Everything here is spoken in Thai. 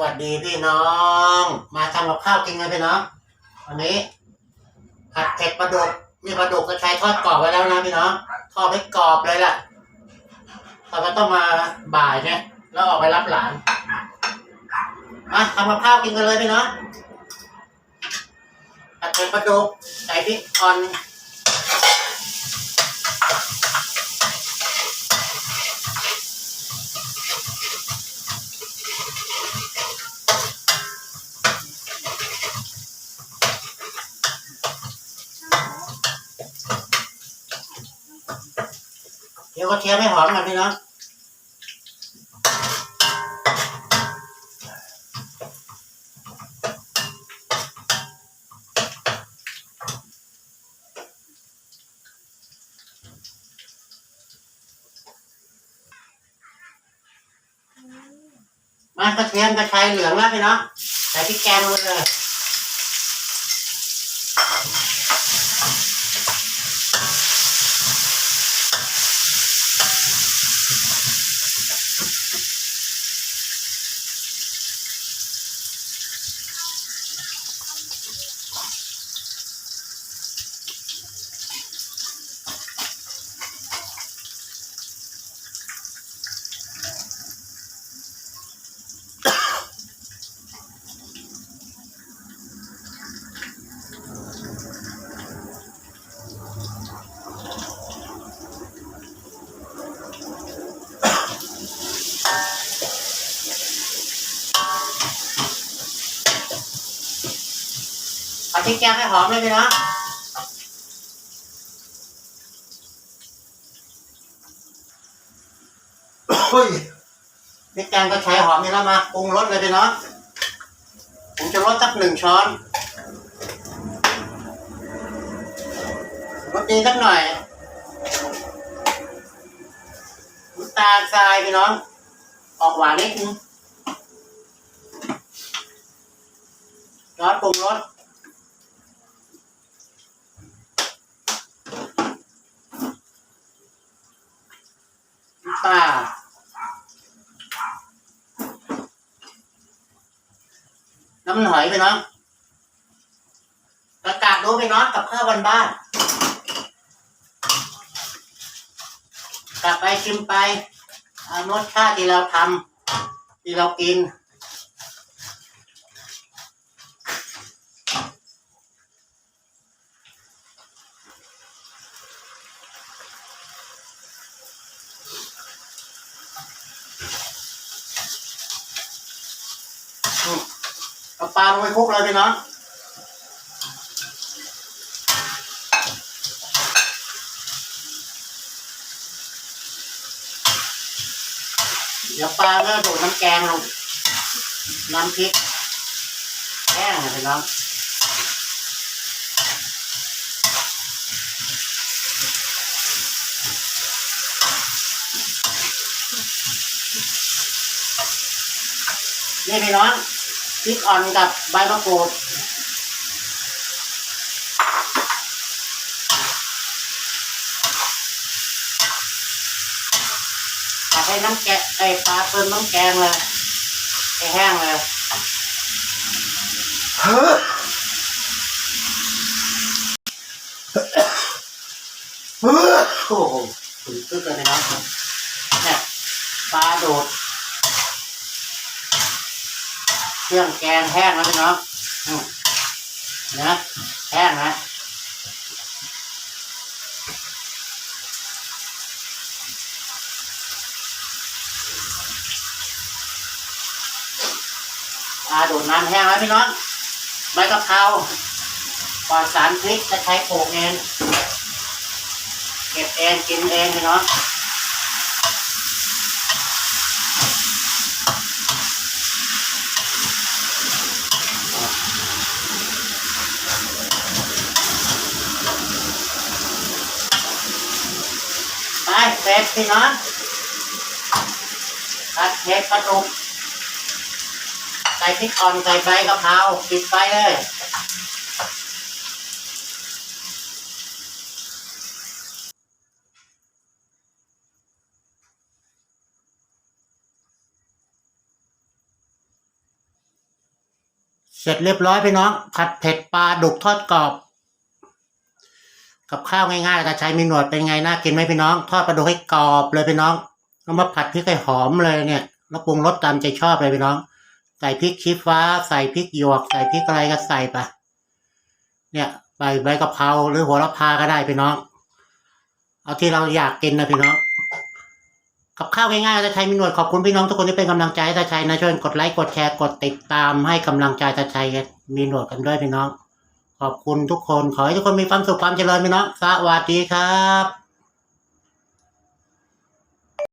วัสดีพี่น้อง มาทำกับข้าวกินกันพี่น้องวันนี้ผัดเผ็ดปลาดุกนี่ปลาดุกก็ใช้ทอดกรอบไว้แล้วนะพี่น้องทอดให้กรอบเลยล่ะเราก็ต้องมาบ่ายเนี่ยแล้วออกไปรับหลานมาทำกับข้าวกินกันเลยพี่น้องผัดเผ็ดปลาดุกใส่พริกอ่อน ดี๋ยวก็เทียมให้หอมกันพี่น้องมากระเทียมกระชายเหลืองแล้วพี่น้องใส่พริกแกงลงไปเลย พริกแกงให้หอมเลยพี่น้องเฮ้ยพริกแกงก็ใช้หอมนี่แล้วมาปรุงรสเลยพี่น้องผมจะรสสักหนึ่งช้อนรสดีสักหน่อยน้ำตาลทรายพี่น้อง ออกหวานนิดนึงซอสปรุงรส น้ำปลา น้ำมันหอยไปน้องประกาศดูไปน้องกับข้าวบ้านๆกลับไปชิมไปอารสชาติที่เราทำที่เรากิน เอาปลาลงไปคลุกเลยพี่น้องเดี๋ยวปลาก็ดูดน้ำแกงลงน้ำพริกแห้งนะพี่น้องนี่พี่น้อง พริกอ่อนกับใบมะกรูดผัดให้น้ำแกงไอ้ปลาเติมน้ำแกงเลยให้แห้งเลยเฮ้อเฮ้อโอ้โหถึงตึ๊กเลยพี่น้องเนี่ยปลาโดด เครื่องแกงแห้งแล้วพี่น้องนะแห้งนะอาดูดน้ำแห้งแล้วพี่น้องใบกะเพราปลอดสารพิษจะใช้ปลูกเองเก็บเองกินเองพี่น้อง ไปเสร็จพี่น้องผัดเผ็ดปลาดุกใส่พริกอ่อนใส่ใบกะเพราปิดไฟเลยเสร็จเรียบร้อยพี่น้อง ผัดเผ็ดปลาดุกทอดกรอบ กับข้าวง่ายๆแต่ใช้มีหนวดเป็นไงน่ากินไหมพี่น้อง ทอดปลาดุกให้กรอบเลยพี่น้องแล้วมาผัดพริกให้หอมเลยเนี่ยแล้วปรุงรสตามใจชอบเลยพี่น้อง ใส่พริกชี้ฟ้า ใส่พริกหยวก ใส่พริกอะไรก็ใส่ไปเนี่ยใบใบกะเพราหรือหัวละพาก็ได้พี่น้อง เอาที่เราอยากกินนะพี่น้องกับข้าวง่ายๆตาชัยมีหนวดขอบคุณพี่น้องทุกคนที่เป็นกำลังใจให้ตาชัยนะช่วยกดไลค์กดแชร์กดติดตามให้กำลังใจตาชัยมีหนวดกันด้วยพี่น้อง ขอบคุณทุกคน ขอให้ทุกคนมีความสุขความเจริญพี่น้องสวัสดีครับ